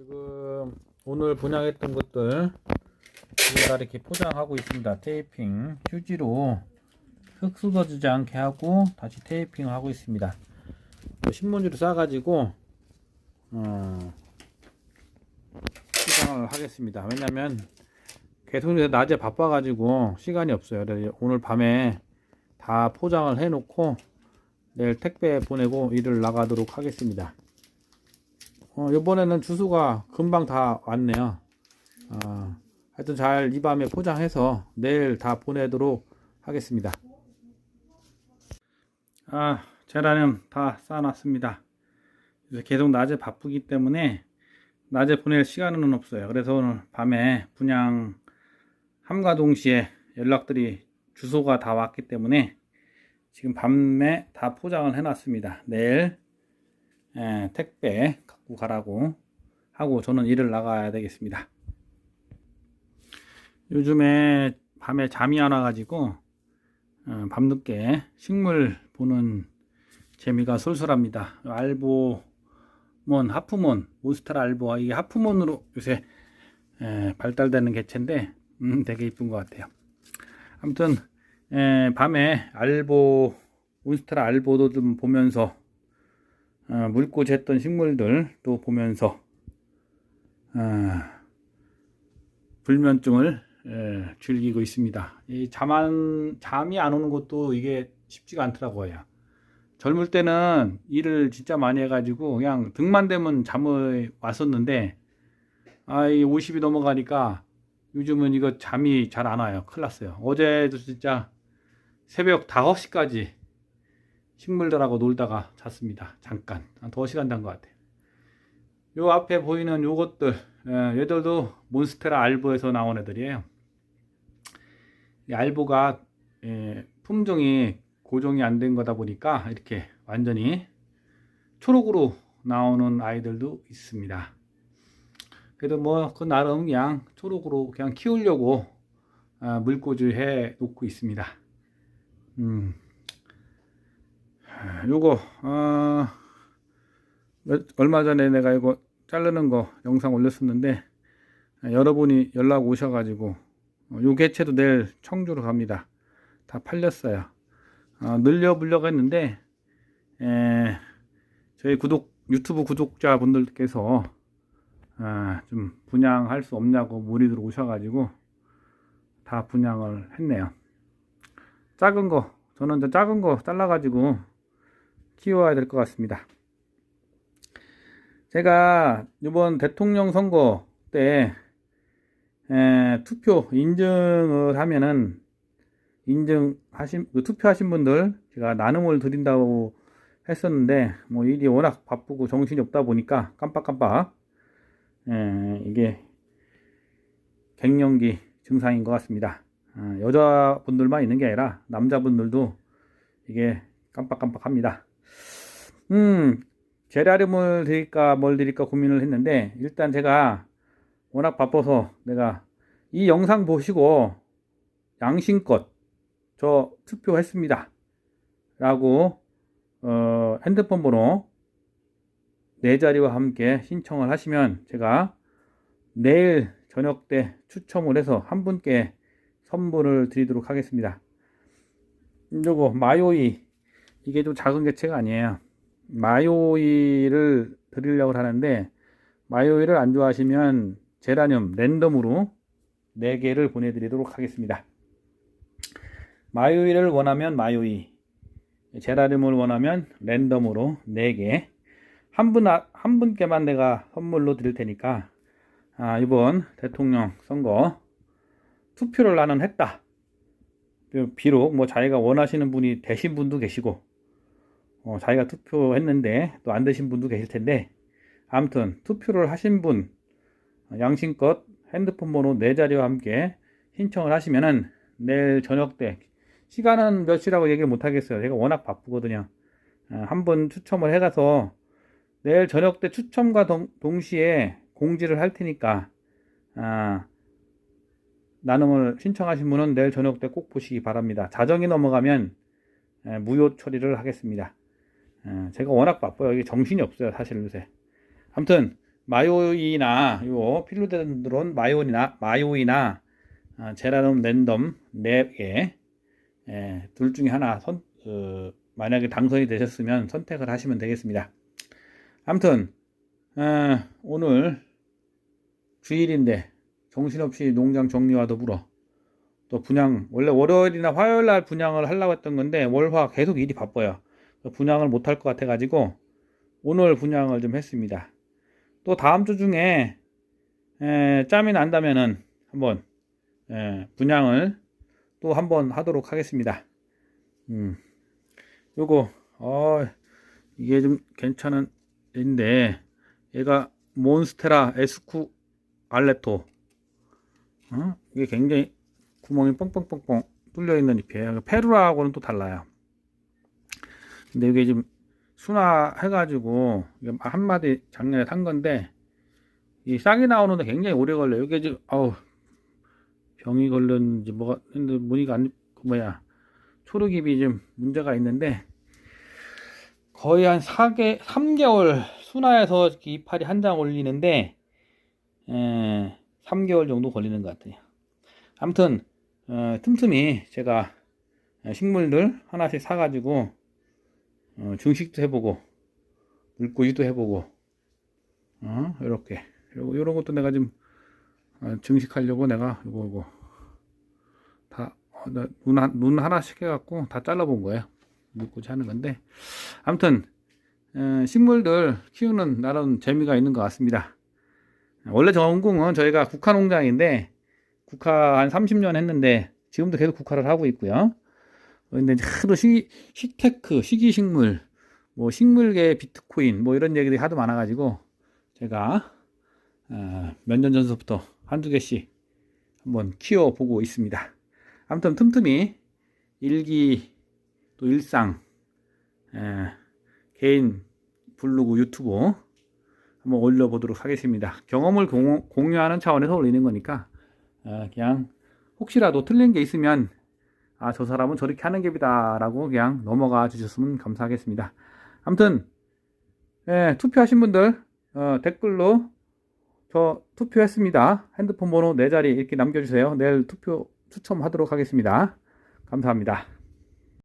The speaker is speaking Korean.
지금 오늘 분양했던 것들 다 이렇게 포장하고 있습니다. 테이핑 휴지로 흙 쏟아지지 않게 하고 다시 테이핑 하고 있습니다. 또 신문지로 싸가지고 어, 포장을 하겠습니다. 왜냐면 계속 낮에 바빠가지고 시간이 없어요. 오늘 밤에 다 포장을 해놓고 내일 택배 보내고 일을 나가도록 하겠습니다. 어, 이번에는 주소가 금방 다 왔네요. 어, 하여튼 잘 이 밤에 포장해서 내일 다 보내도록 하겠습니다. 아, 제라늄 다 쌓아놨습니다. 그래서 계속 낮에 바쁘기 때문에 낮에 보낼 시간은 없어요. 그래서 오늘 밤에 분양 함과 동시에 연락들이 주소가 다 왔기 때문에 지금 밤에 다 포장을 해놨습니다. 내일 에, 택배 가라고 하고 저는 일을 나가야 되겠습니다. 요즘에 밤에 잠이 안 와가지고 어, 밤늦게 식물 보는 재미가 쏠쏠합니다. 알보몬, 하프몬, 몬스터 알보아 이게 하프몬으로 요새 에, 발달되는 개체인데 음, 되게 이쁜 것 같아요. 아무튼 에, 밤에 알보 몬스터 알보도 좀 보면서 어, 물고 했던 식물들 또 보면서 어, 불면증을 에, 즐기고 있습니다. 이 잠안 잠이 안 오는 것도 이게 쉽지가 않더라고요. 젊을 때는 일을 진짜 많이 해가지고 그냥 등만 되면 잠을 왔었는데 아이 50이 넘어가니까 요즘은 이거 잠이 잘 안 와요. 큰일 났어요. 어제도 진짜 새벽 5시까지 식물들하고 놀다가 잤습니다. 잠깐. 한 2시간 잔 것 같아요. 요 앞에 보이는 요것들, 예, 얘들도 몬스테라 알보에서 나온 애들이에요. 이 알보가 예, 품종이 고정이 안 된 거다 보니까 이렇게 완전히 초록으로 나오는 아이들도 있습니다. 그래도 뭐 그 나름 그냥 초록으로 그냥 키우려고 아, 물꽂이 해 놓고 있습니다. 음. 요거 어, 몇- 얼마 전에 내가 이거 자르는 거 영상 올렸었는데 아, 여러분이 연락 오셔가지고 어, 요 개체도 내일 청주로 갑니다. 다 팔렸어요. 어, 늘려보려고 했는데 에, 저희 구독 유튜브 구독자 분들께서 아, 좀 분양할 수 없냐고 무리들 오셔가지고 다 분양을 했네요. 작은 거 저는 이제 작은 거 잘라가지고 키워야 될 것 같습니다. 제가 이번 대통령 선거 때 에, 투표 인증을 하면은 인증하신 그 투표하신 분들 제가 나눔을 드린다고 했었는데 뭐 일이 워낙 바쁘고 정신이 없다 보니까 깜빡깜빡 에, 이게 갱년기 증상인 것 같습니다. 아, 여자분들만 있는 게 아니라 남자분들도 이게 깜빡깜빡합니다. 음, 제라름을 드릴까 뭘 드릴까 고민을 했는데 일단 제가 워낙 바빠서 내가 이 영상 보시고 양심껏 저 투표했습니다. 라고 어, 핸드폰 번호 네 자리와 함께 신청을 하시면 제가 내일 저녁 때 추첨을 해서 한 분께 선물을 드리도록 하겠습니다. 요거 마요이 이게 좀 작은 개체가 아니에요. 마요이를 드리려고 하는데 마요이를 안 좋아하시면 제라늄 랜덤으로 4개를 보내드리도록 하겠습니다. 마요이를 원하면 마요이 제라늄을 원하면 랜덤으로 4개 한 분, 한 분께만 내가 선물로 드릴 테니까 아, 이번 대통령 선거 투표를 나는 했다. 비록 뭐 자기가 원하시는 분이 되신 분도 계시고 어, 자기가 투표했는데 또 안 되신 분도 계실 텐데 아무튼 투표를 하신 분 어, 양심껏 핸드폰 번호 네 자리와 함께 신청을 하시면은 내일 저녁 때 시간은 몇 시라고 얘기를 못 하겠어요. 제가 워낙 바쁘거든요. 어, 한번 추첨을 해가서 내일 저녁 때 추첨과 동, 동시에 공지를 할 테니까 아, 나눔을 신청하신 분은 내일 저녁 때 꼭 보시기 바랍니다. 자정이 넘어가면 에, 무효 처리를 하겠습니다. 에, 제가 워낙 바빠요. 이게 정신이 없어요. 사실 요새. 아무튼 마요이나 요 필로데드론 마요이나 마요이나 아, 제라늄 랜덤 4개 예, 둘 중에 하나 선, 어, 만약에 당선이 되셨으면 선택을 하시면 되겠습니다. 아무튼 어, 오늘 주일인데 정신없이 농장 정리와 더불어 또 분양 원래 월요일이나 화요일 날 분양을 하려고 했던 건데 월화 계속 일이 바빠요. 분양을 못할 것 같아 가지고 오늘 분양을 좀 했습니다. 또 다음 주 중에 에, 짬이 난다면은 한번 에, 분양을 또 한번 하도록 하겠습니다. 음, 요거 어, 이게 좀 괜찮은 인데 얘가 몬스테라 에스쿠 알레토 어? 이게 굉장히 구멍이 뻥뻥뻥뻥 뚫려 있는 잎이에요. 페루라하고는 또 달라요. 근데 이게 지금 순화해가지고 한 마디 작년에 산 건데 이 싹이 나오는데 굉장히 오래 걸려요. 이게 지금 아우 병이 걸렸는지 뭐가 근데 무늬가 안그 뭐야 초록잎이 좀 문제가 있는데 거의 한 4개 3개월 순화해서 이파리 한 장 올리는데 에, 3개월 정도 걸리는 것 같아요. 아무튼 어, 틈틈이 제가 식물들 하나씩 사가지고 어, 증식도 해보고 물꽂이도 해보고 어, 이렇게. 요거 요런 것도 내가 좀 어, 증식하려고 내가 요거 요거. 다눈 어, 눈 하나씩 해갖고 다 잘라본 거예요. 물꽂이 하는 건데. 아무튼 어, 식물들 키우는 나름 재미가 있는 것 같습니다. 원래 전공은 저희가 국화 농장인데 국화 한 30년 했는데 지금도 계속 국화를 하고 있고요. 근데 하도 시, 식테크, 식이식물, 뭐 식물계 비트코인 뭐 이런 얘기들이 하도 많아가지고 제가 어, 몇년 전부터 한두 개씩 한번 키워보고 있습니다. 아무튼 틈틈이 일기 또 일상 에, 개인 블로그 유튜브 한번 올려보도록 하겠습니다. 경험을 공, 공유하는 차원에서 올리는 거니까 어, 그냥 혹시라도 틀린 게 있으면 아 저 사람은 저렇게 하는 깁이다 라고 그냥 넘어가 주셨으면 감사하겠습니다. 아무튼 예, 투표하신 분들 어, 댓글로 저 투표했습니다. 핸드폰 번호 네 자리 이렇게 남겨주세요. 내일 투표 추첨하도록 하겠습니다. 감사합니다.